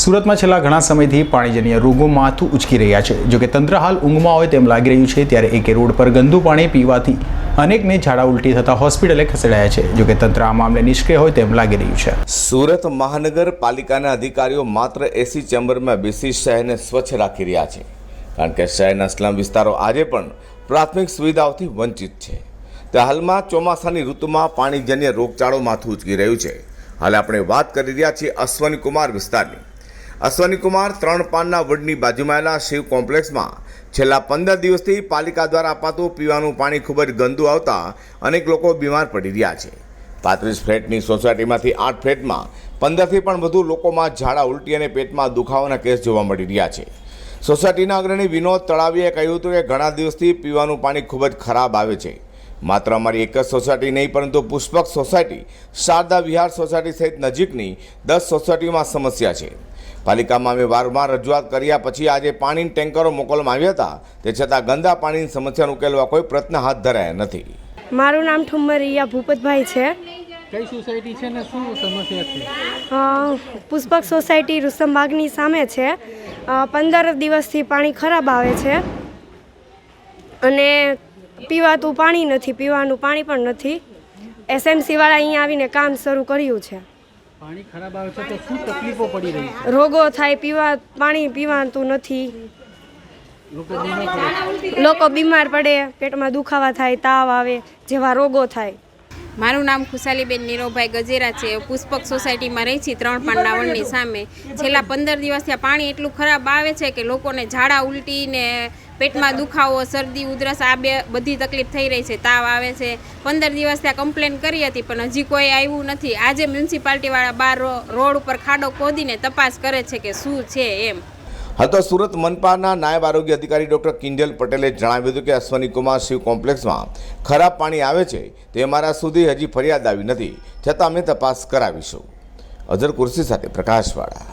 સુરતમાં છેલ્લા ઘણા સમયથી પાણીજન્ય રોગો માથું ઉચકી રહ્યા છે. જોકે તંત્ર હાલ ઊંઘમાં હોય તેમ લાગી રહ્યું છે, ત્યારે એકે રોડ પર ગંદુ પાણી પીવાથી અનેકને ઝાડા ઉલટી થતા હોસ્પિટલે ખસેડાયા છે. જોકે તંત્ર આ મામલે નિષ્ક્રિય હોય તેમ લાગી રહ્યું છે. સુરત મહાનગરપાલિકાના અધિકારીઓ માત્ર એસી ચેમ્બરમાં બેસી શહેરને સ્વચ્છ રાખી રહ્યા છે. કારણ કે શહેરના સ્લમ વિસ્તારો આજે પણ પ્રાથમિક સુવિધાઓથી વંચિત છે. તે હાલમાં ચોમાસાની ઋતુમાં પાણીજન્ય રોગચાળો માથું ઉચકી રહ્યું છે. હાલ આપણે વાત કરી રહ્યા છીએ અશ્વની કુમાર વિસ્તારની. અશ્વની કુમાર ત્રણ પાનના વડની બાજુમાં આવેલા શિવ કોમ્પ્લેક્સમાં છેલ્લા પંદર દિવસથી પાલિકા દ્વારા અપાતું પીવાનું પાણી ખૂબ જ ગંદુ આવતા અનેક લોકો બીમાર પડી રહ્યા છે. પાંત્રીસ ફ્લેટની સોસાયટીમાંથી આઠ ફ્લેટમાં પંદરથી પણ વધુ લોકોમાં ઝાડા ઉલટી અને પેટમાં દુખાવાના કેસ જોવા મળી રહ્યા છે. સોસાયટીના અગ્રણી વિનોદ તળાવીએ કહ્યું હતું કે ઘણા દિવસથી પીવાનું પાણી ખૂબ જ ખરાબ આવે છે. માત્ર અમારી એક જ સોસાયટી નહીં પરંતુ પુષ્પક સોસાયટી શારદા વિહાર સોસાયટી સહિત નજીકની દસ સોસાયટીમાં સમસ્યા છે. પાલિકામાં અમે વારંવાર રજૂઆત કર્યા પછી આજે પાણીના ટેન્કરો મોકલવામાં આવ્યા હતા. તે છતાં ગંદા પાણીની સમસ્યાને ઉકેલવા કોઈ પ્રયત્ન હાથ ધરાયા નથી. મારું નામ ઠુમ્મર રિયા ભૂપતભાઈ છે. કઈ સોસાયટી છે ને શું સમસ્યા છે? પુષ્પક સોસાયટી રુસ્તમબાગની સામે છે. પંદર દિવસથી પાણી ખરાબ આવે છે. અને પીવાતું પાણી નથી પીવાનું પાણી પણ નથી. એસએમસીવાળા અહીંયા આવીને કામ શરૂ કર્યું છે. પાણી ખરાબ આવે છે તો શું તકલીફો પડી રહી રોગો થાય પીવા પાણી પીવાતું નથી. લોકો બીમાર પડે પેટમાં દુખાવા થાય તાવ આવે જેવા રોગો થાય. મારું નામ ખુશાલીબેન નીરવભાઈ ગજેરા છે. પુષ્પક સોસાયટીમાં રહી છીએ ત્રણ પાનના વણની સામે. છેલ્લા પંદર દિવસથી આ પાણી એટલું ખરાબ આવે છે કે લોકોને ઝાડા ઉલટી ને પેટમાં દુખાવો, શરદી, ઉધરસ, આ બે બધી તકલીફ થઈ રહી છે. તાવ આવે છે. પંદર દિવસ ત્યાં કમ્પ્લેન કરી હતી, પણ હજી કોઈ આવ્યું નથી. આજે મ્યુનિસિપાલિટીવાળા બાર રોડ ઉપર ખાડો ખોદીને તપાસ કરે છે કે શું છે એમ. હાલ તો સુરત મનપાના નાયબ આરોગ્ય અધિકારી ડૉક્ટર કિંજલ પટેલે જણાવ્યું હતું કે અશ્વની કુમાર શિવ કોમ્પ્લેક્સમાં ખરાબ પાણી આવે છે તે અમારા સુધી હજી ફરિયાદ આવી નથી. છતાં અમે તપાસ કરાવીશું. અઝર કુર્સી સાથે પ્રકાશવાળા.